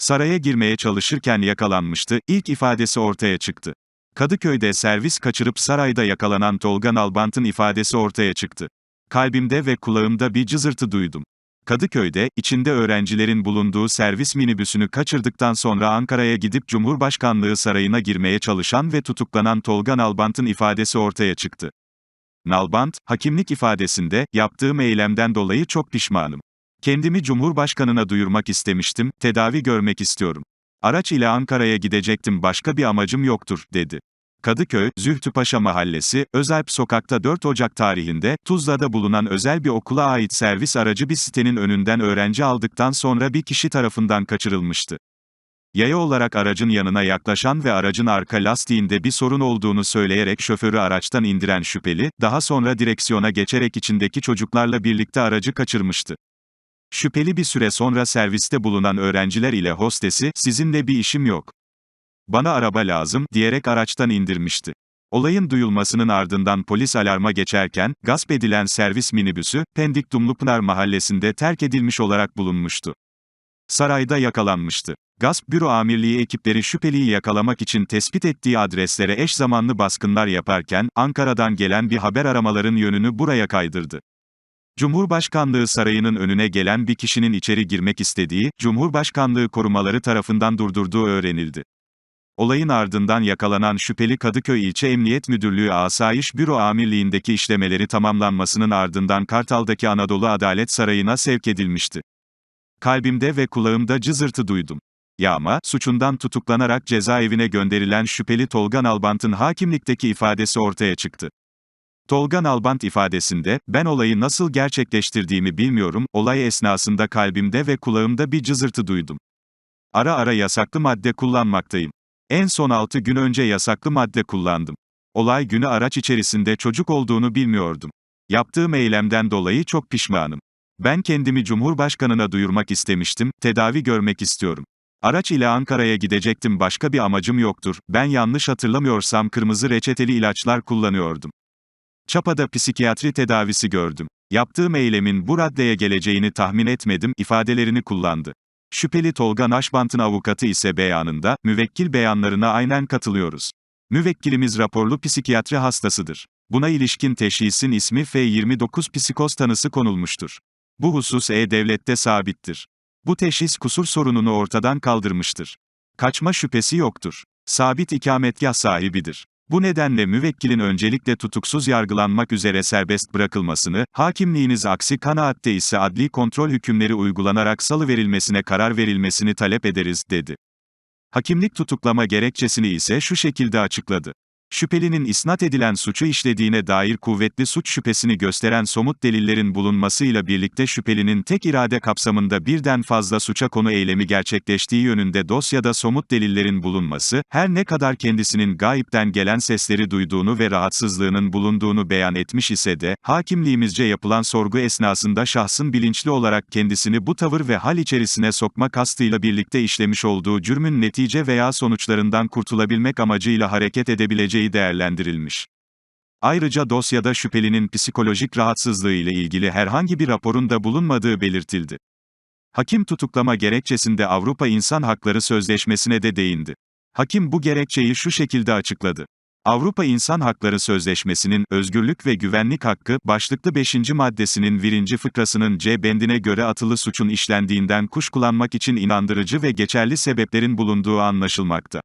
Saraya girmeye çalışırken yakalanmıştı, ilk ifadesi ortaya çıktı. Kadıköy'de servis kaçırıp sarayda yakalanan Tolga Nalbant'ın ifadesi ortaya çıktı. Kalbimde ve kulağımda bir cızırtı duydum. Kadıköy'de, içinde öğrencilerin bulunduğu servis minibüsünü kaçırdıktan sonra Ankara'ya gidip Cumhurbaşkanlığı sarayına girmeye çalışan ve tutuklanan Tolga Nalbant'ın ifadesi ortaya çıktı. Nalbant, hakimlik ifadesinde, yaptığım eylemden dolayı çok pişmanım. Kendimi Cumhurbaşkanına duyurmak istemiştim, tedavi görmek istiyorum. Araç ile Ankara'ya gidecektim başka bir amacım yoktur, dedi. Kadıköy, Zühtüpaşa Mahallesi, Özalp Sokak'ta 4 Ocak tarihinde, Tuzla'da bulunan özel bir okula ait servis aracı bir sitenin önünden öğrenci aldıktan sonra bir kişi tarafından kaçırılmıştı. Yaya olarak aracın yanına yaklaşan ve aracın arka lastiğinde bir sorun olduğunu söyleyerek şoförü araçtan indiren şüpheli, daha sonra direksiyona geçerek içindeki çocuklarla birlikte aracı kaçırmıştı. Şüpheli bir süre sonra serviste bulunan öğrenciler ile hostesi, sizinle bir işim yok. Bana araba lazım, diyerek araçtan indirmişti. Olayın duyulmasının ardından polis alarma geçerken, gasp edilen servis minibüsü, Pendik Dumlupınar mahallesinde terk edilmiş olarak bulunmuştu. Sarayda yakalanmıştı. Gasp Büro Amirliği ekipleri şüpheliyi yakalamak için tespit ettiği adreslere eş zamanlı baskınlar yaparken, Ankara'dan gelen bir haber aramaların yönünü buraya kaydırdı. Cumhurbaşkanlığı sarayının önüne gelen bir kişinin içeri girmek istediği, Cumhurbaşkanlığı korumaları tarafından durdurduğu öğrenildi. Olayın ardından yakalanan şüpheli Kadıköy İlçe Emniyet Müdürlüğü Asayiş Büro Amirliğindeki işlemeleri tamamlanmasının ardından Kartal'daki Anadolu Adalet Sarayı'na sevk edilmişti. Kalbimde ve kulağımda cızırtı duydum. Yağma, suçundan tutuklanarak cezaevine gönderilen şüpheli Tolga Nalbant'ın hakimlikteki ifadesi ortaya çıktı. Tolga Nalbant ifadesinde, ben olayı nasıl gerçekleştirdiğimi bilmiyorum, olay esnasında kalbimde ve kulağımda bir cızırtı duydum. Ara ara yasaklı madde kullanmaktayım. En son 6 gün önce yasaklı madde kullandım. Olay günü araç içerisinde çocuk olduğunu bilmiyordum. Yaptığım eylemden dolayı çok pişmanım. Ben kendimi Cumhurbaşkanına duyurmak istemiştim, tedavi görmek istiyorum. Araç ile Ankara'ya gidecektim başka bir amacım yoktur, ben yanlış hatırlamıyorsam kırmızı reçeteli ilaçlar kullanıyordum. Çapa'da psikiyatri tedavisi gördüm. Yaptığım eylemin bu raddeye geleceğini tahmin etmedim, ifadelerini kullandı. Şüpheli Tolga Naşbant'ın avukatı ise beyanında, müvekkil beyanlarına aynen katılıyoruz. Müvekkilimiz raporlu psikiyatri hastasıdır. Buna ilişkin teşhisin ismi F29 psikoz tanısı konulmuştur. Bu husus E-Devlet'te sabittir. Bu teşhis kusur sorununu ortadan kaldırmıştır. Kaçma şüphesi yoktur. Sabit ikametgah sahibidir. Bu nedenle müvekkilin öncelikle tutuksuz yargılanmak üzere serbest bırakılmasını, hakimliğiniz aksi kanaatte ise adli kontrol hükümleri uygulanarak salıverilmesine karar verilmesini talep ederiz, dedi. Hakimlik tutuklama gerekçesini ise şu şekilde açıkladı. Şüphelinin isnat edilen suçu işlediğine dair kuvvetli suç şüphesini gösteren somut delillerin bulunmasıyla birlikte şüphelinin tek irade kapsamında birden fazla suça konu eylemi gerçekleştiği yönünde dosyada somut delillerin bulunması, her ne kadar kendisinin gayipten gelen sesleri duyduğunu ve rahatsızlığının bulunduğunu beyan etmiş ise de, hakimliğimizce yapılan sorgu esnasında şahsın bilinçli olarak kendisini bu tavır ve hal içerisine sokma kastıyla birlikte işlemiş olduğu cürmün netice veya sonuçlarından kurtulabilmek amacıyla hareket edebileceği değerlendirilmiş. Ayrıca dosyada şüphelinin psikolojik rahatsızlığı ile ilgili herhangi bir raporun da bulunmadığı belirtildi. Hakim tutuklama gerekçesinde Avrupa İnsan Hakları Sözleşmesi'ne de değindi. Hakim bu gerekçeyi şu şekilde açıkladı. Avrupa İnsan Hakları Sözleşmesi'nin özgürlük ve güvenlik hakkı başlıklı 5. maddesinin 1. fıkrasının C bendine göre atılı suçun işlendiğinden kuşkulanmak için inandırıcı ve geçerli sebeplerin bulunduğu anlaşılmakta.